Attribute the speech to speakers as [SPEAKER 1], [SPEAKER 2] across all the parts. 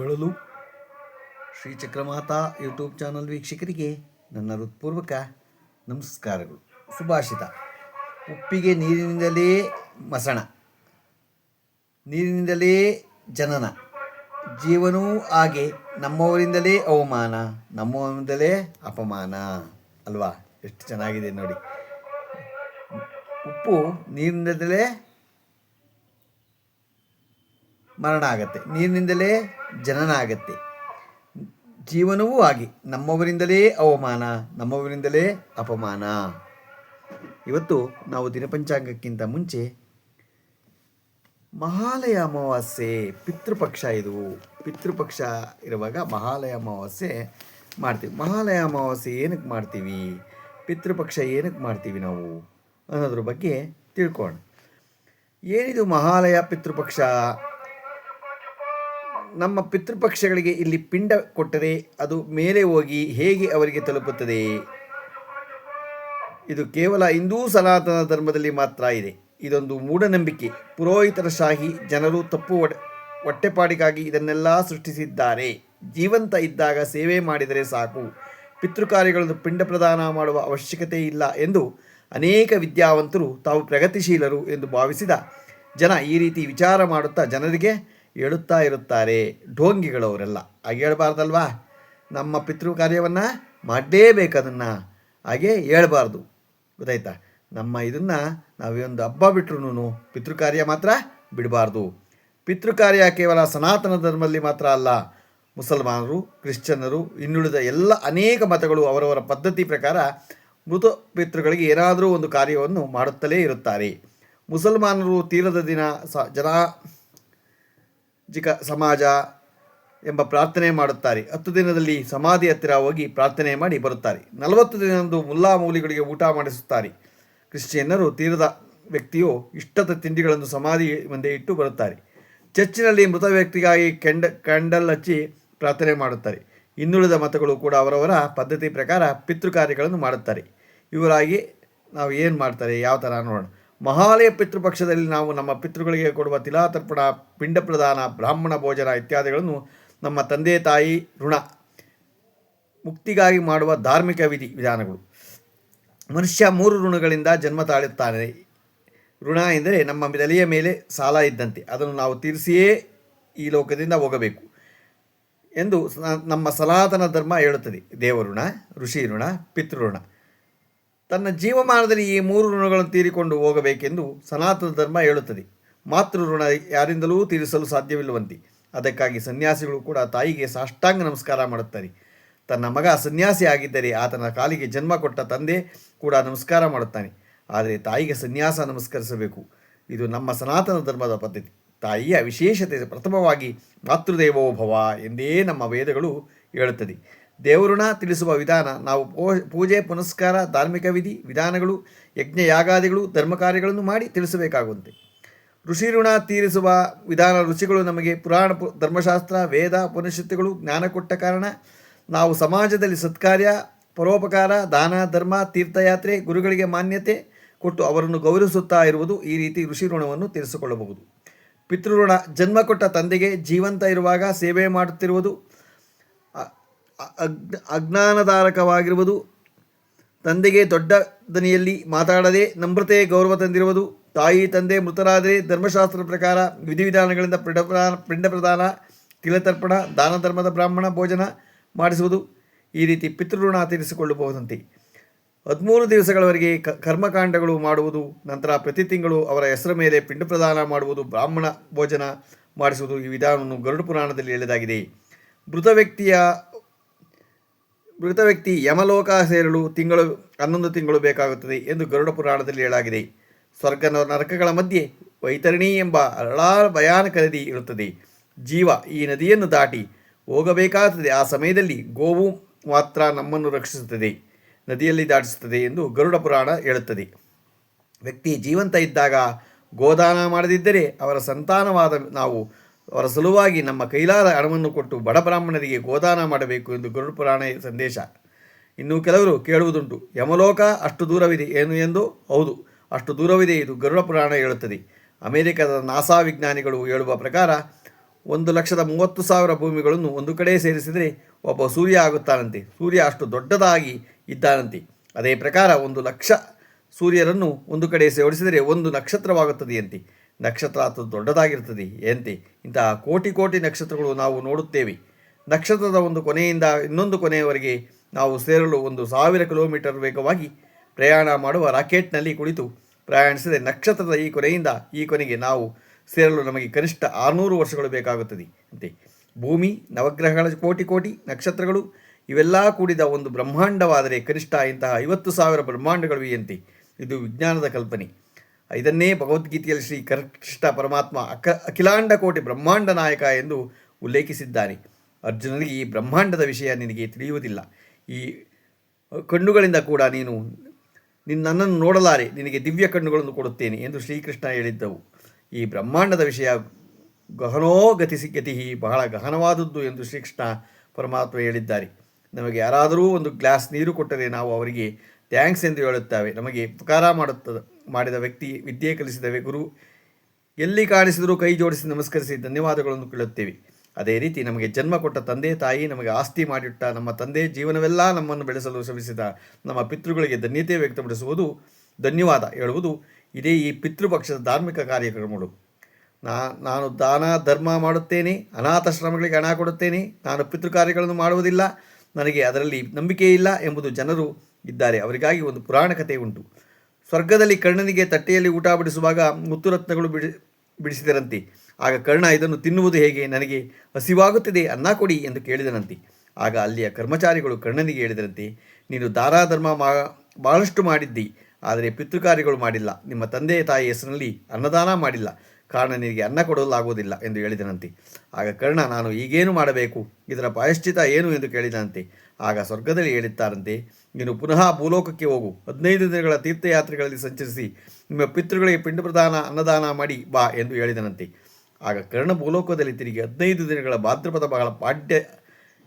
[SPEAKER 1] ಬಳಲು Shri Chakramata YouTube channel ವೀಕ್ಷಕರಿಗೆ ನನ್ನ ಹೃತ್ಪೂರ್ವಕ ನಮಸ್ಕಾರಗಳು. ಸುಭಾಷಿತ. ಉಪ್ಪಿಗೆ ನೀರಿನಿಂದಲೇ ಮಸಣ. ನೀರಿನಿಂದಲೇ ಜನನ. ಜೀವನವೂ ಹಾಗೆ ನಮ್ಮವರಿಂದಲೇ ಅವಮಾನ, ನಮ್ಮವರಿಂದಲೇ ಅಪಮಾನ. ಅಲ್ವಾ? ಎಷ್ಟು ಚೆನ್ನಾಗಿದೆ ನೋಡಿ. ಉಪ್ಪು ನೀರಿನಿಂದಲೇ ಮರಣ ಆಗತ್ತೆ. ನೀರಿನಿಂದಲೇ ಜನನ ಆಗತ್ತೆ. ಜೀವನವೂ ಆಗಿ ನಮ್ಮವರಿಂದಲೇ ಅವಮಾನ, ನಮ್ಮವರಿಂದಲೇ ಅಪಮಾನ. ಇವತ್ತು ನಾವು ದಿನಪಂಚಾಂಗಕ್ಕಿಂತ ಮುಂಚೆ ಮಹಾಲಯ ಅಮಾವಾಸ್ಯೆ ಪಿತೃಪಕ್ಷ ಇದು. ಪಿತೃಪಕ್ಷ ಇರುವಾಗ ಮಹಾಲಯ ಅಮಾವಾಸ್ಯೆ ಮಾಡ್ತೀವಿ. ಮಹಾಲಯ ಅಮಾವಾಸ್ಯೆ ಏನಕ್ಕೆ ಮಾಡ್ತೀವಿ? ಪಿತೃಪಕ್ಷ ಏನಕ್ಕೆ ಮಾಡ್ತೀವಿ ನಾವು ಅನ್ನೋದ್ರ ಬಗ್ಗೆ ತಿಳ್ಕೊಳ್ಳೋಣ ಏನಿದು ಮಹಾಲಯ ಪಿತೃಪಕ್ಷ? ನಮ್ಮ ಪಿತೃಪಕ್ಷಗಳಿಗೆ ಇಲ್ಲಿ ಪಿಂಡ ಕೊಟ್ಟರೆ ಅದು ಮೇಲೆ ಹೋಗಿ ಹೇಗೆ ಅವರಿಗೆ ತಲುಪುತ್ತದೆ? ಇದು ಕೇವಲ ಹಿಂದೂ ಸನಾತನ ಧರ್ಮದಲ್ಲಿ ಮಾತ್ರ ಇದೆ. ಇದೊಂದು ಮೂಢನಂಬಿಕೆ. ಪುರೋಹಿತರ ಶಾಹಿ ಜನರು ತಪ್ಪು ಹೊಟ್ಟೆಪಾಡಿಗಾಗಿ ಇದನ್ನೆಲ್ಲ ಸೃಷ್ಟಿಸಿದ್ದಾರೆ. ಜೀವಂತ ಇದ್ದಾಗ ಸೇವೆ ಮಾಡಿದರೆ ಸಾಕು. ಪಿತೃಕಾರ್ಯಗಳನ್ನು ಪಿಂಡ ಪ್ರದಾನ ಮಾಡುವ ಅವಶ್ಯಕತೆ ಇಲ್ಲ ಎಂದು ಅನೇಕ ವಿದ್ಯಾವಂತರು ತಾವು ಪ್ರಗತಿಶೀಲರು ಎಂದು ಭಾವಿಸಿದ ಜನ ಈ ರೀತಿ ವಿಚಾರ ಮಾಡುತ್ತಾ ಜನರಿಗೆ ಹೇಳುತ್ತಾ ಇರುತ್ತಾರೆ ಢೋಂಗಿಗಳವರೆಲ್ಲ. ಹಾಗೆ ಹೇಳಬಾರ್ದಲ್ವಾ? ನಮ್ಮ ಪಿತೃ ಕಾರ್ಯವನ್ನು ಮಾಡಲೇಬೇಕು ಅದನ್ನು. ಹಾಗೆ ಹೇಳಬಾರ್ದು. ಗೊತ್ತಾಯ್ತಾ? ನಮ್ಮ ಇದನ್ನು ನಾವೊಂದು ಹಬ್ಬ ಬಿಟ್ಟರು ಪಿತೃ ಕಾರ್ಯ ಮಾತ್ರ ಬಿಡಬಾರ್ದು. ಪಿತೃ ಕಾರ್ಯ ಕೇವಲ ಸನಾತನ ಧರ್ಮದಲ್ಲಿ ಮಾತ್ರ ಅಲ್ಲ. ಮುಸಲ್ಮಾನರು ಕ್ರಿಶ್ಚಿಯನ್ನರು ಇನ್ನುಳಿದ ಎಲ್ಲ ಅನೇಕ ಮತಗಳು ಅವರವರ ಪದ್ಧತಿ ಪ್ರಕಾರ ಮೃತ ಪಿತೃಗಳಿಗೆ ಏನಾದರೂ ಒಂದು ಕಾರ್ಯವನ್ನು ಮಾಡುತ್ತಲೇ ಇರುತ್ತಾರೆ. ಮುಸಲ್ಮಾನರು ತೀರದ ದಿನ ಸ ಜನ ಜಿಕ ಸಮಾಜ ಎಂಬ ಪ್ರಾರ್ಥನೆ ಮಾಡುತ್ತಾರೆ. ಹತ್ತು ದಿನದಲ್ಲಿ ಸಮಾಧಿ ಹತ್ತಿರ ಹೋಗಿ ಪ್ರಾರ್ಥನೆ ಮಾಡಿ ಬರುತ್ತಾರೆ. ನಲವತ್ತು ದಿನದಂದು ಮುಲ್ಲಾ ಮೌಲಿಗಳಿಗೆ ಊಟ ಮಾಡಿಸುತ್ತಾರೆ. ಕ್ರಿಶ್ಚಿಯನ್ನರು ತೀರದ ವ್ಯಕ್ತಿಯು ಇಷ್ಟದ ತಿಂಡಿಗಳನ್ನು ಸಮಾಧಿ ಮುಂದೆ ಇಟ್ಟು ಬರುತ್ತಾರೆ. ಚರ್ಚಿನಲ್ಲಿ ಮೃತ ವ್ಯಕ್ತಿಗಾಗಿ ಕೆಂಡ, ಕ್ಯಾಂಡಲ್ ಹಚ್ಚಿ ಪ್ರಾರ್ಥನೆ ಮಾಡುತ್ತಾರೆ. ಇನ್ನುಳಿದ ಮತಗಳು ಕೂಡ ಅವರವರ ಪದ್ಧತಿ ಪ್ರಕಾರ ಪಿತೃ ಕಾರ್ಯಗಳನ್ನು ಮಾಡುತ್ತಾರೆ. ಇವರಾಗಿ ನಾವು ಏನು ಮಾಡ್ತಾರೆ? ಯಾವ ಥರ ನೋಡೋಣ. ಮಹಾಲಯ ಪಿತೃಪಕ್ಷದಲ್ಲಿ ನಾವು ನಮ್ಮ ಪಿತೃಗಳಿಗೆ ಕೊಡುವ ತಿಲಾತರ್ಪಣ, ಪಿಂಡ ಪ್ರದಾನ, ಬ್ರಾಹ್ಮಣ ಭೋಜನ ಇತ್ಯಾದಿಗಳನ್ನು ನಮ್ಮ ತಂದೆ ತಾಯಿ ಋಣ, ಮುಕ್ತಿಗಾಗಿ ಮಾಡುವ ಧಾರ್ಮಿಕ ವಿಧಿ, ವಿಧಾನಗಳು. ಮನುಷ್ಯ ಮೂರು ಋಣಗಳಿಂದ ಜನ್ಮ ತಾಳುತ್ತಾನೆ ಋಣ ಎಂದರೆ ನಮ್ಮ ತಲೆಯ ಮೇಲೆ ಸಾಲ ಇದ್ದಂತೆ, ಅದನ್ನು ನಾವು ತೀರಿಸಿಯೇ ಈ ಲೋಕದಿಂದ ಹೋಗಬೇಕು ಎಂದು ನಮ್ಮ ಸನಾತನ ಧರ್ಮ ಹೇಳುತ್ತದೆ. ದೇವಋಣ, ಋಷಿ ಋಣ, ಪಿತೃಋಣ. ತನ್ನ ಜೀವಮಾನದಲ್ಲಿ ಈ ಮೂರು ಋಣಗಳನ್ನು ತೀರಿಕೊಂಡು ಹೋಗಬೇಕೆಂದು ಸನಾತನ ಧರ್ಮ ಹೇಳುತ್ತದೆ. ಮಾತೃ ಋಣ ಯಾರಿಂದಲೂ ತೀರಿಸಲು ಸಾಧ್ಯವಿಲ್ಲವಂತೆ. ಅದಕ್ಕಾಗಿ ಸನ್ಯಾಸಿಗಳು ಕೂಡ ತಾಯಿಗೆ ಸಾಷ್ಟಾಂಗ ನಮಸ್ಕಾರ ಮಾಡುತ್ತಾರೆ. ತನ್ನ ಮಗ ಸನ್ಯಾಸಿ ಆಗಿದ್ದರೆ ಆತನ ಕಾಲಿಗೆ ಜನ್ಮ ಕೊಟ್ಟ ತಂದೆ ಕೂಡ ನಮಸ್ಕಾರ ಮಾಡುತ್ತಾನೆ. ಆದರೆ ತಾಯಿಗೆ ಸನ್ಯಾಸ ನಮಸ್ಕರಿಸಬೇಕು. ಇದು ನಮ್ಮ ಸನಾತನ ಧರ್ಮದ ಪದ್ಧತಿ. ತಾಯಿಯ ವಿಶೇಷತೆ ಪ್ರಥಮವಾಗಿ ಮಾತೃದೇವೋ ಭವ ಎಂದೇ ನಮ್ಮ ವೇದಗಳು ಹೇಳುತ್ತದೆ. ದೇವಋಣ ತಿಳಿಸುವ ವಿಧಾನ. ನಾವು ಪೂಜೆ, ಪುನಸ್ಕಾರ, ಧಾರ್ಮಿಕ ವಿಧಿ, ವಿಧಾನಗಳು ಯಜ್ಞ ಯಾಗಾದಿಗಳು ಧರ್ಮ ಕಾರ್ಯಗಳನ್ನು ಮಾಡಿ ತಿಳಿಸಬೇಕಾಗುತ್ತೆ ಋಷಿ ಋಣ ತೀರಿಸುವ ವಿಧಾನ ಋಷಿಗಳು ನಮಗೆ ಪುರಾಣ ಧರ್ಮಶಾಸ್ತ್ರ, ವೇದ, ಉಪನಿಷತ್ತುಗಳು ಜ್ಞಾನ ಕೊಟ್ಟ ಕಾರಣ ನಾವು ಸಮಾಜದಲ್ಲಿ ಸತ್ಕಾರ್ಯ, ಪರೋಪಕಾರ, ದಾನ, ಧರ್ಮ, ತೀರ್ಥಯಾತ್ರೆ, ಗುರುಗಳಿಗೆ ಮಾನ್ಯತೆ ಕೊಟ್ಟು ಅವರನ್ನು ಗೌರವಿಸುತ್ತಾ ಇರುವುದು ಈ ರೀತಿ ಋಷಿ ಋಣವನ್ನು ತೀರಿಸಿಕೊಳ್ಳಬಹುದು ಪಿತೃಋಣ ಜನ್ಮ ಕೊಟ್ಟ ತಂದೆಗೆ ಜೀವಂತ ಇರುವಾಗ ಸೇವೆ ಮಾಡುತ್ತಿರುವುದು ಅ- ಅಗ್ನ, ಅಜ್ಞಾನಧಾರಕವಾಗಿರುವುದು. ತಂದೆಗೆ ದೊಡ್ಡ ದನಿಯಲ್ಲಿ ಮಾತಾಡದೆ ನಮ್ರತೆ, ಗೌರವ ತಂದಿರುವುದು. ತಾಯಿ, ತಂದೆ, ಮೃತರಾದರೆ ಧರ್ಮಶಾಸ್ತ್ರದ ಪ್ರಕಾರ ವಿಧಿವಿಧಾನಗಳಿಂದ ಪಿಂಡ ಪ್ರದಾನ ತಿಲತರ್ಪಣ ದಾನ ಧರ್ಮದ ಬ್ರಾಹ್ಮಣ ಭೋಜನ ಮಾಡಿಸುವುದು ಈ ರೀತಿ ಪಿತೃಋಣ ತೀರಿಸಿಕೊಳ್ಳಬಹುದಂತೆ. ಹದಿಮೂರು ದಿವಸಗಳವರೆಗೆ ಕ, ಕರ್ಮಕಾಂಡಗಳು ಮಾಡುವುದು, ನಂತರ ಪ್ರತಿ ತಿಂಗಳು ಅವರ ಹೆಸರ ಮೇಲೆ ಪಿಂಡ ಪ್ರದಾನ ಮಾಡುವುದು, ಬ್ರಾಹ್ಮಣ ಭೋಜನ ಮಾಡಿಸುವುದು ಈ ವಿಧಾನವನ್ನು ಗರುಡ ಪುರಾಣದಲ್ಲಿ ಹೇಳಲಾಗಿದೆ ಮೃತ ವ್ಯಕ್ತಿಯ ಮೃತ ವ್ಯಕ್ತಿ ಯಮಲೋಕ ಸೇರಲು ತಿಂಗಳು, ಹನ್ನೊಂದು ತಿಂಗಳು ಬೇಕಾಗುತ್ತದೆ ಎಂದು ಗರುಡ ಪುರಾಣದಲ್ಲಿ ಹೇಳಾಗಿದೆ ಸ್ವರ್ಗ ನರಕಗಳ ಮಧ್ಯೆ ವೈತರಣಿ ಎಂಬ ಅರಳಾರ ಭಯಾನಕ ನದಿ ಇರುತ್ತದೆ. ಜೀವ ಈ ನದಿಯನ್ನು ದಾಟಿ ಹೋಗಬೇಕಾಗುತ್ತದೆ. ಆ ಸಮಯದಲ್ಲಿ ಗೋವು ಮಾತ್ರ ನಮ್ಮನ್ನು ರಕ್ಷಿಸುತ್ತದೆ, ನದಿಯಲ್ಲಿ ದಾಟಿಸುತ್ತದೆ ಎಂದು ಗರುಡ ಪುರಾಣ ಹೇಳುತ್ತದೆ. ವ್ಯಕ್ತಿ ಜೀವಂತ ಇದ್ದಾಗ ಗೋದಾನ ಮಾಡದಿದ್ದರೆ ಅವರ ಸಂತಾನವಾದ ನಾವು ಅವರ ಸಲುವಾಗಿ ನಮ್ಮ ಕೈಲಾದ ಹಣವನ್ನು ಕೊಟ್ಟು ಬಡ ಬ್ರಾಹ್ಮಣರಿಗೆ ಗೋದಾನ ಮಾಡಬೇಕು ಎಂದು ಗರುಡ ಪುರಾಣ ಸಂದೇಶ. ಇನ್ನು ಕೆಲವರು ಕೇಳುವುದುಂಟು, ಯಮಲೋಕ ಅಷ್ಟು ದೂರವಿದೆ ಏನು ಎಂದು? ಹೌದು, ಅಷ್ಟು ದೂರವಿದೆ ಇದು ಗರುಡ ಪುರಾಣ ಹೇಳುತ್ತದೆ. ಅಮೆರಿಕದ ನಾಸಾ ವಿಜ್ಞಾನಿಗಳು ಹೇಳುವ ಪ್ರಕಾರ, ಒಂದು ಲಕ್ಷದ ಮೂವತ್ತು ಸಾವಿರ ಭೂಮಿಗಳನ್ನು ಒಂದು ಕಡೆ ಸೇರಿಸಿದರೆ ಒಬ್ಬ ಸೂರ್ಯ ಆಗುತ್ತಾನಂತೆ. ಸೂರ್ಯ ಅಷ್ಟು ದೊಡ್ಡದಾಗಿ ಇದ್ದಾನಂತೆ. ಅದೇ ಪ್ರಕಾರ ಒಂದು ಲಕ್ಷ ಸೂರ್ಯರನ್ನು ಒಂದು ಕಡೆ ಸೇರಿಸಿದರೆ ಒಂದು ನಕ್ಷತ್ರವಾಗುತ್ತದೆಯಂತೆ. ನಕ್ಷತ್ರ ಅದು ದೊಡ್ಡದಾಗಿರ್ತದೆ ಎಂತೆ? ಇಂತಹ ಕೋಟಿ ಕೋಟಿ ನಕ್ಷತ್ರಗಳು ನಾವು ನೋಡುತ್ತೇವೆ. ನಕ್ಷತ್ರದ ಒಂದು ಕೊನೆಯಿಂದ ಇನ್ನೊಂದು ಕೊನೆಯವರೆಗೆ ನಾವು ಸೇರಲು ಒಂದು ಸಾವಿರ ಕಿಲೋಮೀಟರ್ ವೇಗವಾಗಿ ಪ್ರಯಾಣ ಮಾಡುವ ರಾಕೆಟ್ನಲ್ಲಿ ಕುಳಿತು ಪ್ರಯಾಣಿಸಿದರೆ ನಕ್ಷತ್ರದ ಈ ಕೊನೆಯಿಂದ ಈ ಕೊನೆಗೆ ನಾವು ಸೇರಲು ನಮಗೆ ಕನಿಷ್ಠ ಆರುನೂರು ವರ್ಷಗಳು ಬೇಕಾಗುತ್ತದೆ. ಅಂತೆ ಭೂಮಿ, ನವಗ್ರಹಗಳ ಕೋಟಿ ಕೋಟಿ ನಕ್ಷತ್ರಗಳು ಇವೆಲ್ಲ ಕೂಡಿದ ಒಂದು ಬ್ರಹ್ಮಾಂಡವಾದರೆ ಕನಿಷ್ಠ ಇಂತಹ ಐವತ್ತು ಸಾವಿರ ಬ್ರಹ್ಮಾಂಡಗಳಿವೆಯಂತೆ ಇದು ವಿಜ್ಞಾನದ ಕಲ್ಪನೆ. ಇದನ್ನೇ ಭಗವದ್ಗೀತೆಯಲ್ಲಿ ಶ್ರೀ ಕೃಷ್ಣ ಪರಮಾತ್ಮ ಅಕ ಅಖಿಲಾಂಡ ಕೋಟಿ ಬ್ರಹ್ಮಾಂಡ ನಾಯಕ ಎಂದು ಉಲ್ಲೇಖಿಸಿದ್ದಾನೆ ಅರ್ಜುನನಿಗೆ ಈ ಬ್ರಹ್ಮಾಂಡದ ವಿಷಯ ನಿನಗೆ ತಿಳಿಯುವುದಿಲ್ಲ. ಈ ಕಣ್ಣುಗಳಿಂದ ಕೂಡ ನೀನು ನಿನ್ನನ್ನು ನೋಡಲಾರೆ, ನಿನಗೆ ದಿವ್ಯ ಕಣ್ಣುಗಳನ್ನು ಕೊಡುತ್ತೇನೆ ಎಂದು ಶ್ರೀಕೃಷ್ಣ ಹೇಳಿದ್ದವು. ಈ ಬ್ರಹ್ಮಾಂಡದ ವಿಷಯ ಗಹನೋ ಗತಿಸಿ ಗತಿ ಬಹಳ ಗಹನವಾದದ್ದು ಎಂದು ಶ್ರೀಕೃಷ್ಣ ಪರಮಾತ್ಮ ಹೇಳಿದ್ದಾರೆ. ನಮಗೆ ಯಾರಾದರೂ ಒಂದು ಗ್ಲಾಸ್ ನೀರು ಕೊಟ್ಟರೆ ನಾವು ಅವರಿಗೆ ಥ್ಯಾಂಕ್ಸ್ ಎಂದು ಹೇಳುತ್ತೇವೆ. ನಮಗೆ ಉಪಕಾರ ಮಾಡುತ್ತದೆ ಮಾಡಿದ ವ್ಯಕ್ತಿ, ವಿದ್ಯೆ ಕಲಿಸಿದ ಗುರು. ಎಲ್ಲಿ ಕಾಣಿಸಿದರೂ ಕೈ ಜೋಡಿಸಿ ನಮಸ್ಕರಿಸಿ ಧನ್ಯವಾದಗಳನ್ನು ಕೇಳುತ್ತೇವೆ. ಅದೇ ರೀತಿ ನಮಗೆ ಜನ್ಮ ಕೊಟ್ಟ ತಂದೆ, ತಾಯಿ ನಮಗೆ ಆಸ್ತಿ ಮಾಡಿಟ್ಟ ನಮ್ಮ ತಂದೆ, ಜೀವನವೆಲ್ಲ ನಮ್ಮನ್ನು ಬೆಳೆಸಲು ಶ್ರಮಿಸಿದ ನಮ್ಮ ಪಿತೃಗಳಿಗೆ ಧನ್ಯತೆ ವ್ಯಕ್ತಪಡಿಸುವುದು ಧನ್ಯವಾದ ಹೇಳುವುದು. ಇದೇ ಈ ಪಿತೃಪಕ್ಷದ ಧಾರ್ಮಿಕ ಕಾರ್ಯಕ್ರಮಗಳು. ನಾ, ನಾನು ದಾನ, ಧರ್ಮ ಮಾಡುತ್ತೇನೆ ಅನಾಥಾಶ್ರಮಗಳಿಗೆ ಹಣ ಕೊಡುತ್ತೇನೆ, ನಾನು ಪಿತೃ ಕಾರ್ಯಗಳನ್ನು ಮಾಡುವುದಿಲ್ಲ, ನನಗೆ ಅದರಲ್ಲಿ ನಂಬಿಕೆ ಇಲ್ಲ ಎಂಬುದು ಜನರು ಇದ್ದಾರೆ. ಅವರಿಗಾಗಿ ಒಂದು ಪುರಾಣ ಕಥೆ ಉಂಟು. ಸ್ವರ್ಗದಲ್ಲಿ ಕರ್ಣನಿಗೆ ತಟ್ಟೆಯಲ್ಲಿ ಊಟ ಬಿಡಿಸುವಾಗ ಮುತ್ತುರತ್ನಗಳು ಬಿಡಿ, ಬಿಡಿಸಿದರಂತೆ. ಆಗ ಕರ್ಣ ಇದನ್ನು ತಿನ್ನುವುದು ಹೇಗೆ? ನನಗೆ ಹಸಿವಾಗುತ್ತಿದೆ, ಅನ್ನ ಕೊಡಿ ಎಂದು ಕೇಳಿದನಂತೆ. ಆಗ ಅಲ್ಲಿಯ ಕರ್ಮಚಾರಿಗಳು ಕರ್ಣನಿಗೆ ಹೇಳಿದರಂತೆ, ನೀನು ದಾರಾಧರ್ಮ ಮಾ, ಬಹಳಷ್ಟು ಮಾಡಿದ್ದಿ, ಆದರೆ ಪಿತೃಕಾರ್ಯಗಳು ಮಾಡಿಲ್ಲ. ನಿಮ್ಮ ತಂದೆ ತಾಯಿ ಹೆಸರಿನಲ್ಲಿ ಅನ್ನದಾನ ಮಾಡಿಲ್ಲ. ಕಾರಣ ನಿನಗೆ ಅನ್ನ ಕೊಡಲಾಗುವುದಿಲ್ಲ ಎಂದು ಹೇಳಿದನಂತೆ. ಆಗ ಕರ್ಣ, ನಾನು ಈಗೇನು ಮಾಡಬೇಕು? ಇದರ ಪ್ರಾಯಶ್ಚಿತ ಏನು ಎಂದು ಕೇಳಿದನಂತೆ. ಆಗ ಸ್ವರ್ಗದಲ್ಲಿ ಹೇಳುತ್ತಾರಂತೆ, ನೀನು ಪುನಃ ಭೂಲೋಕಕ್ಕೆ ಹೋಗು. ಹದಿನೈದು ದಿನಗಳ ತೀರ್ಥಯಾತ್ರೆಗಳಲ್ಲಿ ಸಂಚರಿಸಿ, ನಿಮ್ಮ ಪಿತೃಗಳಿಗೆ ಪಿಂಡ ಪ್ರದಾನ ಅನ್ನದಾನ ಮಾಡಿ ಬಾ ಎಂದು ಹೇಳಿದನಂತೆ. ಆಗ ಕರ್ಣ ಭೂಲೋಕದಲ್ಲಿ ತಿರುಗಿ ಹದಿನೈದು ದಿನಗಳ ಭಾದ್ರಪದ ಬಹಳ ಪಾಡ್ಯ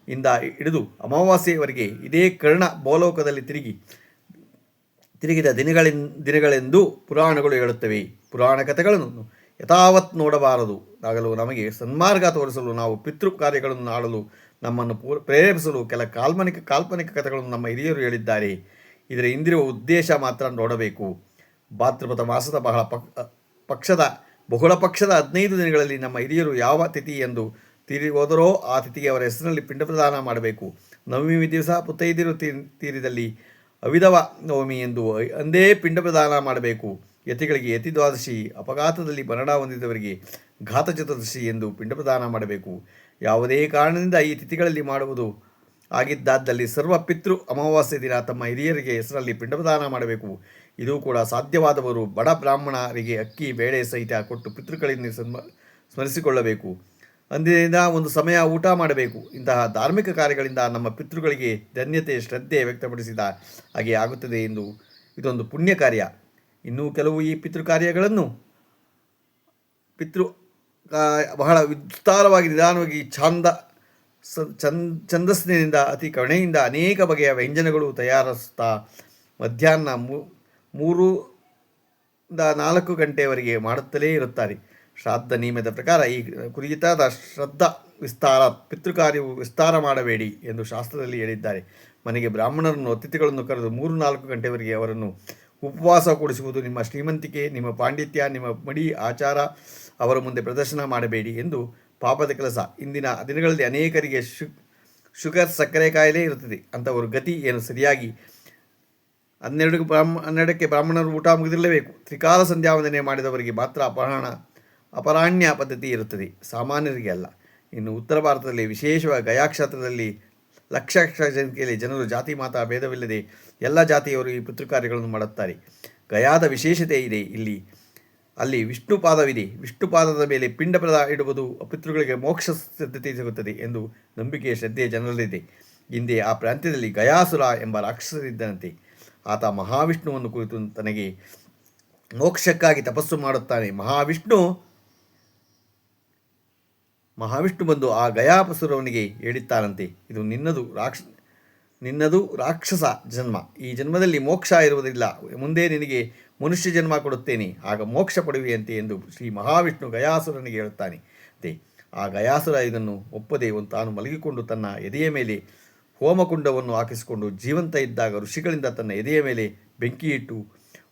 [SPEAKER 1] ಇಂದ ಹಿಡಿದು ಅಮಾವಾಸ್ಯೆಯವರೆಗೆ ಇದೇ ಕರ್ಣ ಭೂಲೋಕದಲ್ಲಿ ತಿರುಗಿ, ತಿರುಗಿದ ದಿನಗಳಿಂದ ದಿನಗಳೆಂದು ಪುರಾಣಗಳು ಹೇಳುತ್ತವೆ. ಪುರಾಣ ಕಥೆಗಳನ್ನು ಯಥಾವತ್ ನೋಡಬಾರದು. ಆಗಲು ನಮಗೆ ಸನ್ಮಾರ್ಗ ತೋರಿಸಲು, ನಾವು ಪಿತೃ ಕಾರ್ಯಗಳನ್ನು ಆಡಲು, ನಮ್ಮನ್ನು ಪೂರ ಪ್ರೇರೇಪಿಸಲು ಕೆಲ ಕಾಲ್ಪನಿಕ ಕಾಲ್ಪನಿಕ ಕಥೆಗಳನ್ನು ನಮ್ಮ ಹಿರಿಯರು ಹೇಳಿದ್ದಾರೆ. ಇದರ ಹಿಂದಿರುವ ಉದ್ದೇಶ ಮಾತ್ರ ನೋಡಬೇಕು. ಭಾದ್ರಪದ ಮಾಸದ ಬಹಳ ಪಕ್ ಪಕ್ಷದ, ಬಹುಳ ಪಕ್ಷದ ಹದಿನೈದು ದಿನಗಳಲ್ಲಿ ನಮ್ಮ ಹಿರಿಯರು ಯಾವ ತಿಥಿ ಎಂದು ತೀರಿ ಹೋದರೋ ಆ ತಿಥಿಗೆ ಅವರ ಹೆಸರಿನಲ್ಲಿ ಪಿಂಡ ಪ್ರದಾನ ಮಾಡಬೇಕು. ನವಮಿ ದಿವಸ ಪುತ್ತೈದಿರು ತೀರಿದಲ್ಲಿ ಅವಿಧವ ನವಮಿ ಎಂದು ಅಂದೇ ಪಿಂಡ ಪ್ರದಾನ ಮಾಡಬೇಕು. ಯತಿಗಳಿಗೆ ಯತಿ ದ್ವಾದಶಿ, ಅಪಘಾತದಲ್ಲಿ ಮರಣ ಹೊಂದಿದವರಿಗೆ ಘಾತ ಚತುರ್ದಶಿ ಎಂದು ಪಿಂಡಪ್ರದಾನ ಮಾಡಬೇಕು. ಯಾವುದೇ ಕಾರಣದಿಂದ ಈ ತಿಥಿಗಳಲ್ಲಿ ಮಾಡುವುದು ಆಗಿದ್ದಾದಲ್ಲಿ ಸರ್ವ ಪಿತೃ ಅಮಾವಾಸ್ಯೆ ದಿನ ತಮ್ಮ ಹಿರಿಯರಿಗೆ ಹೆಸರಲ್ಲಿ ಪಿಂಡಪ್ರದಾನ ಮಾಡಬೇಕು. ಇದು ಕೂಡ ಸಾಧ್ಯವಾದವರು ಬಡ ಬ್ರಾಹ್ಮಣರಿಗೆ ಅಕ್ಕಿ, ಬೇಳೆ ಸಹಿತ ಕೊಟ್ಟು ಪಿತೃಗಳಿಂದ ಸ್ಮ ಸ್ಮರಿಸಿಕೊಳ್ಳಬೇಕು. ಅಂದಿನಿಂದ ಒಂದು ಸಮಯ ಊಟ ಮಾಡಬೇಕು. ಇಂತಹ ಧಾರ್ಮಿಕ ಕಾರ್ಯಗಳಿಂದ ನಮ್ಮ ಪಿತೃಗಳಿಗೆ ಧನ್ಯತೆ, ಶ್ರದ್ಧೆ ವ್ಯಕ್ತಪಡಿಸಿದ ಹಾಗೆ ಆಗುತ್ತದೆ ಎಂದು ಇದೊಂದು ಪುಣ್ಯ ಕಾರ್ಯ. ಇನ್ನೂ ಕೆಲವು ಈ ಪಿತೃಕಾರ್ಯಗಳನ್ನು ಪಿತೃ ಬಹಳ ವಿಸ್ತಾರವಾಗಿ ನಿಧಾನವಾಗಿ ಛಂದ ಸ ಚಂದ್ ಛಂದಸ್ಸಿನಿಂದ ಅತಿ ಕರುಣೆಯಿಂದ ಅನೇಕ ಬಗೆಯ ವ್ಯಂಜನಗಳು ತಯಾರಿಸ್ತಾ ಮಧ್ಯಾಹ್ನ ಮೂರು ನಾಲ್ಕು ಗಂಟೆಯವರೆಗೆ ಮಾಡುತ್ತಲೇ ಇರುತ್ತಾರೆ. ಶ್ರಾದ್ದ ನಿಯಮದ ಪ್ರಕಾರ ಈ ಕುರಿತಾದ ಶ್ರದ್ಧಾ ವಿಸ್ತಾರ, ಪಿತೃಕಾರ್ಯವು ವಿಸ್ತಾರ ಮಾಡಬೇಡಿ ಎಂದು ಶಾಸ್ತ್ರದಲ್ಲಿ ಹೇಳಿದ್ದಾರೆ. ಮನೆಗೆ ಬ್ರಾಹ್ಮಣರನ್ನು, ಅತಿಥಿಗಳನ್ನು ಕರೆದು ಮೂರು ನಾಲ್ಕು ಗಂಟೆವರೆಗೆ ಅವರನ್ನು ಉಪವಾಸ ಕೊಡಿಸುವುದು ನಿಮ್ಮ ಶ್ರೀಮಂತಿಕೆ, ನಿಮ್ಮ ಪಾಂಡಿತ್ಯ, ನಿಮ್ಮ ಮಡಿ ಆಚಾರ, ಅವರ ಮುಂದೆ ಪ್ರದರ್ಶನ ಮಾಡಬೇಡಿ ಎಂದು ಪಾಪದ ಕೆಲಸ. ಇಂದಿನ ದಿನಗಳಲ್ಲಿ ಅನೇಕರಿಗೆ ಶು, ಶುಗರ್ ಸಕ್ಕರೆ ಕಾಯಿಲೆ ಇರುತ್ತದೆ. ಅಂಥವರು ಗತಿ ಏನು? ಸರಿಯಾಗಿ ಹನ್ನೆರಡು ಬ್ರಾಹ್ಮ, ಹನ್ನೆರಡಕ್ಕೆ ಬ್ರಾಹ್ಮಣರು ಊಟ ಮುಗಿದಿರಲೇಬೇಕು. ತ್ರಿಕಾಲ ಸಂಧ್ಯಾವಂದನೆ ಮಾಡಿದವರಿಗೆ ಮಾತ್ರ ಅಪಹರಣ ಅಪರಾಹಣ್ಯ ಪದ್ಧತಿ ಇರುತ್ತದೆ. ಸಾಮಾನ್ಯರಿಗೆ ಅಲ್ಲ. ಇನ್ನು ಉತ್ತರ ಭಾರತದಲ್ಲಿ ವಿಶೇಷವಾಗಿ ಗಯಾ ಕ್ಷೇತ್ರದಲ್ಲಿ ಲಕ್ಷ ಲಕ್ಷ ಸಂಖ್ಯೆಯಲ್ಲಿ ಜನರು ಜಾತಿ, ಮಾತಾ, ಭೇದವಿಲ್ಲದೆ ಎಲ್ಲ ಜಾತಿಯವರು ಈ ಪಿತೃಕಾರ್ಯಗಳನ್ನು ಮಾಡುತ್ತಾರೆ. ಗಯಾದ ವಿಶೇಷತೆ ಇದೆ ಇಲ್ಲಿ. ಅಲ್ಲಿ ವಿಷ್ಣುಪಾದವಿದೆ ವಿಷ್ಣುಪಾದದ ವಿಷ್ಣು ಪಾದದ ಮೇಲೆ ಪಿಂಡ ಪ್ರದ ಇಡುವುದು ಪಿತೃಗಳಿಗೆ ಮೋಕ್ಷ ಸಿದ್ಧತೆ ಸಿಗುತ್ತದೆ ಎಂದು ನಂಬಿಕೆಯ ಶ್ರದ್ಧೆಯ ಜನರಲ್ಲಿದೆ. ಹಿಂದೆ ಆ ಪ್ರಾಂತ್ಯದಲ್ಲಿ ಗಯಾಸುರ ಎಂಬ ರಾಕ್ಷಸರಿದ್ದನಂತೆ ಆತ ಮಹಾವಿಷ್ಣುವನ್ನು ಕುರಿತು ತನಗೆ ಮೋಕ್ಷಕ್ಕಾಗಿ ತಪಸ್ಸು ಮಾಡುತ್ತಾನೆ. ಮಹಾವಿಷ್ಣು ಮಹಾವಿಷ್ಣು ಬಂದು ಆ ಗಯಾಪಸುರವನಿಗೆ ಹೇಳಿತ್ತಾನಂತೆ ಇದು ನಿನ್ನದು ರಾಕ್ಷ, ನಿನ್ನದು ರಾಕ್ಷಸ ಜನ್ಮ. ಈ ಜನ್ಮದಲ್ಲಿ ಮೋಕ್ಷ ಇರುವುದಿಲ್ಲ. ಮುಂದೆ ನಿನಗೆ ಮನುಷ್ಯ ಜನ್ಮ ಕೊಡುತ್ತೇನೆ. ಆಗ ಮೋಕ್ಷ ಪಡೆಯುವಂತೆ ಎಂದು ಶ್ರೀ ಮಹಾವಿಷ್ಣು ಗಯಾಸುರನಿಗೆ ಹೇಳುತ್ತಾನೆ. ಆ ಗಯಾಸುರ ಇದನ್ನು ಒಪ್ಪದೆ ಒಂದು ತಾನು ಮಲಗಿಕೊಂಡು ತನ್ನ ಎದೆಯ ಮೇಲೆ ಹೋಮಕುಂಡವನ್ನು ಹಾಕಿಸಿಕೊಂಡು ಜೀವಂತ ಇದ್ದಾಗ ಋಷಿಗಳಿಂದ ತನ್ನ ಎದೆಯ ಮೇಲೆ ಬೆಂಕಿ ಇಟ್ಟು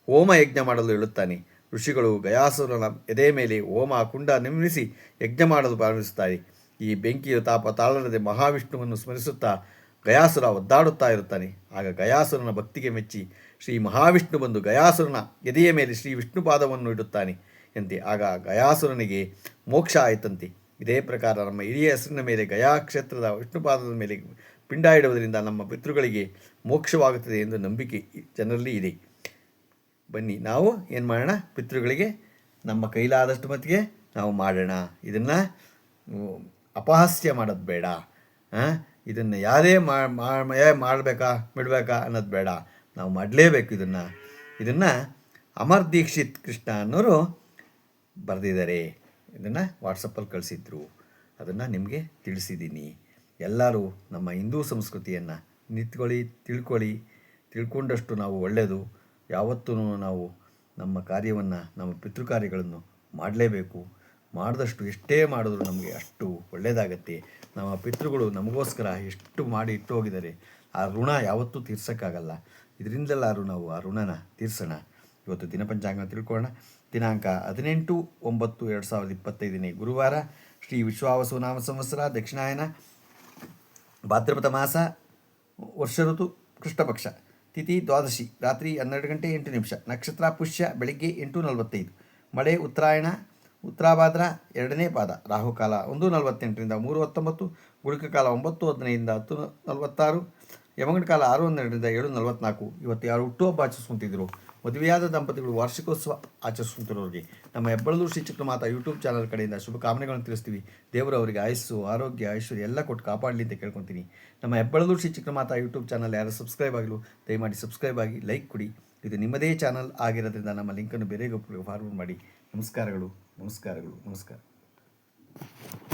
[SPEAKER 1] ಹೋಮ ಯಜ್ಞ ಮಾಡಲು ಹೇಳುತ್ತಾನೆ. ಋಷಿಗಳು ಗಯಾಸುರನ ಎದೆ ಮೇಲೆ ಹೋಮ ಕುಂಡ ನಿರ್ಮಿಸಿ ಯಜ್ಞ ಮಾಡಲು ಪ್ರಾರಂಭಿಸುತ್ತಾರೆ. ಈ ಬೆಂಕಿಯ ತಾಪ ತಾಳದೆ ಮಹಾವಿಷ್ಣುವನ್ನು ಸ್ಮರಿಸುತ್ತಾ ಗಯಾಸುರ ಒದ್ದಾಡುತ್ತಾ ಇರುತ್ತಾನೆ. ಆಗ ಗಯಾಸುರನ ಭಕ್ತಿಗೆ ಮೆಚ್ಚಿ ಶ್ರೀ ಮಹಾವಿಷ್ಣು ಬಂದು ಗಯಾಸುರನ ಎದೆಯ ಮೇಲೆ ಶ್ರೀ ವಿಷ್ಣು ಪಾದವನ್ನು ಇಡುತ್ತಾನೆ ಎಂತೆ ಆಗ ಗಯಾಸುರನಿಗೆ ಮೋಕ್ಷ ಆಯಿತಂತೆ. ಇದೇ ಪ್ರಕಾರ ನಮ್ಮ ಹಿರಿಯ ಹೆಸರಿನ ಮೇಲೆ ಗಯಾ ಕ್ಷೇತ್ರದ ವಿಷ್ಣುಪಾದದ ಮೇಲೆ ಪಿಂಡ ಇಡುವುದರಿಂದ ನಮ್ಮ ಪಿತೃಗಳಿಗೆ ಮೋಕ್ಷವಾಗುತ್ತದೆ ಎಂದು ನಂಬಿಕೆ ಜನರಲ್ಲಿ ಇದೆ. ಬನ್ನಿ. ನಾವು ಏನು ಮಾಡೋಣ? ಪಿತೃಗಳಿಗೆ ನಮ್ಮ ಕೈಲಾದಷ್ಟು ಮತ್ತಿಗೆ ನಾವು ಮಾಡೋಣ. ಇದನ್ನು ಅಪಹಾಸ್ಯ ಮಾಡೋದು ಬೇಡ. ಇದನ್ನು ಯಾರೇ ಮಾಡಬೇಕಾ, ಬಿಡಬೇಕಾ ಅನ್ನೋದು ಬೇಡ. ನಾವು ಮಾಡಲೇಬೇಕು ಇದನ್ನು. ಇದನ್ನು ಅಮರ್ ದೀಕ್ಷಿತ್ ಕೃಷ್ಣ ಅನ್ನೋರು ಬರೆದಿದ್ದಾರೆ. ಇದನ್ನು ವಾಟ್ಸಪ್ಪಲ್ಲಿ ಕಳಿಸಿದ್ರು. ಅದನ್ನು ನಿಮಗೆ ತಿಳಿಸಿದ್ದೀನಿ. ಎಲ್ಲರೂ ನಮ್ಮ ಹಿಂದೂ ಸಂಸ್ಕೃತಿಯನ್ನು ನಿಂತ್ಕೊಳ್ಳಿ, ತಿಳ್ಕೊಳ್ಳಿ. ತಿಳ್ಕೊಂಡಷ್ಟು ನಾವು ಒಳ್ಳೆಯದು ಯಾವತ್ತೂ ನಾವು ನಮ್ಮ ಕಾರ್ಯವನ್ನು, ನಮ್ಮ ಪಿತೃ ಕಾರ್ಯಗಳನ್ನು ಮಾಡಲೇಬೇಕು. ಮಾಡಿದಷ್ಟು ಎಷ್ಟೇ ಮಾಡಿದ್ರು ನಮಗೆ ಅಷ್ಟು ಒಳ್ಳೆಯದಾಗತ್ತೆ. ನಮ್ಮ ಪಿತೃಗಳು ನಮಗೋಸ್ಕರ ಎಷ್ಟು ಮಾಡಿ ಇಟ್ಟು ಹೋಗಿದ್ದಾರೆ, ಆ ಋಣ ಯಾವತ್ತೂ ತೀರ್ಸೋಕ್ಕಾಗಲ್ಲ. ಇದರಿಂದಲಾರು ನಾವು ಆ ಋಣನ ತೀರ್ಸೋಣ. ಇವತ್ತು ದಿನಪಂಚಾಂಗ ತಿಳ್ಕೊಳ್ಳೋಣ. ದಿನಾಂಕ ಹದಿನೆಂಟು ಒಂಬತ್ತು ಎರಡು ಸಾವಿರದ ಇಪ್ಪತ್ತೈದನೇ ಗುರುವಾರ, ಶ್ರೀ ವಿಶ್ವಾವಸು ನಾಮ ಸಂವತ್ಸರ ದಕ್ಷಿಣಾಯನ ಭಾದ್ರಪದ ಮಾಸ, ವರ್ಷ ಋತು ಕೃಷ್ಣಪಕ್ಷ. ತಿಥಿ ದ್ವಾದಶಿ, ರಾತ್ರಿ ಹನ್ನೆರಡು ಗಂಟೆ ಎಂಟು ನಿಮಿಷ, ನಕ್ಷತ್ರ ಪುಷ್ಯ ಬೆಳಿಗ್ಗೆ ಎಂಟು ನಲವತ್ತೈದು. ಮಳೆ, ಉತ್ತರಾಯಣ, ಉತ್ತರಾಭಾದ್ರ, ಎರಡನೇ ಪಾದ, ರಾಹುಕಾಲ ಒಂದು ನಲವತ್ತೆಂಟರಿಂದ ಮೂರು ಹತ್ತೊಂಬತ್ತು ಗುಳಿಕ ಕಾಲ ಒಂಬತ್ತು ಹದಿನೈದರಿಂದ ಹತ್ತು ನಲವತ್ತಾರು ಯಮಗಂಡ ಕಾಲ ಆರು ಹನ್ನೆರಡರಿಂದ ಏಳು ನಲವತ್ನಾಲ್ಕು ಇವತ್ತು ಯಾರು ಹುಟ್ಟುಹಬ್ಬ ಆಚರಿಸ್ಕೊಂತಿದ್ರು ಮದುವೆಯಾದ ದಂಪತಿಗಳು ವಾರ್ಷಿಕೋತ್ಸವ ಆಚರಿಸುತ್ತಿರೋರಿಗೆ ನಮ್ಮ ಹೆಬ್ಬಳೂರು ಶ್ರೀ ಚಿಕ್ಕಮಾತ ಯೂಟ್ಯೂಬ್ ಚಾನಲ್ ಕಡೆಯಿಂದ ಶುಭಕಾಮನೆಗಳನ್ನು ತಿಳಿಸ್ತೀವಿ. ದೇವರು ಅವರಿಗೆ ಆಯಸ್ಸು, ಆರೋಗ್ಯ, ಐಶ್ವರ್ಯ ಎಲ್ಲ ಕೊಟ್ಟು ಕಾಪಾಡಲಿ ಅಂತ ಕೇಳ್ಕೊತೀನಿ. ನಮ್ಮ ಹೆಬ್ಬಳೂರು ಶ್ರೀ ಚಿಕ್ಕಮಾತ ಯೂಟ್ಯೂಬ್ ಚಾನಲ್ ಯಾರು ಸಬ್ಸ್ಕ್ರೈಬ್ ಆಗಲು ದಯಮಾಡಿ ಸಬ್ಸ್ಕ್ರೈಬ್ ಆಗಿ ಲೈಕ್ ಕೊಡಿ. ಇದು ನಿಮ್ಮದೇ ಚಾನಲ್ ಆಗಿರೋದ್ರಿಂದ ನಮ್ಮ ಲಿಂಕನ್ನು ಬೇರೆ ಫಾರ್ವರ್ಡ್ ಮಾಡಿ. ನಮಸ್ಕಾರಗಳು ನಮಸ್ಕಾರಗಳು, ನಮಸ್ಕಾರ.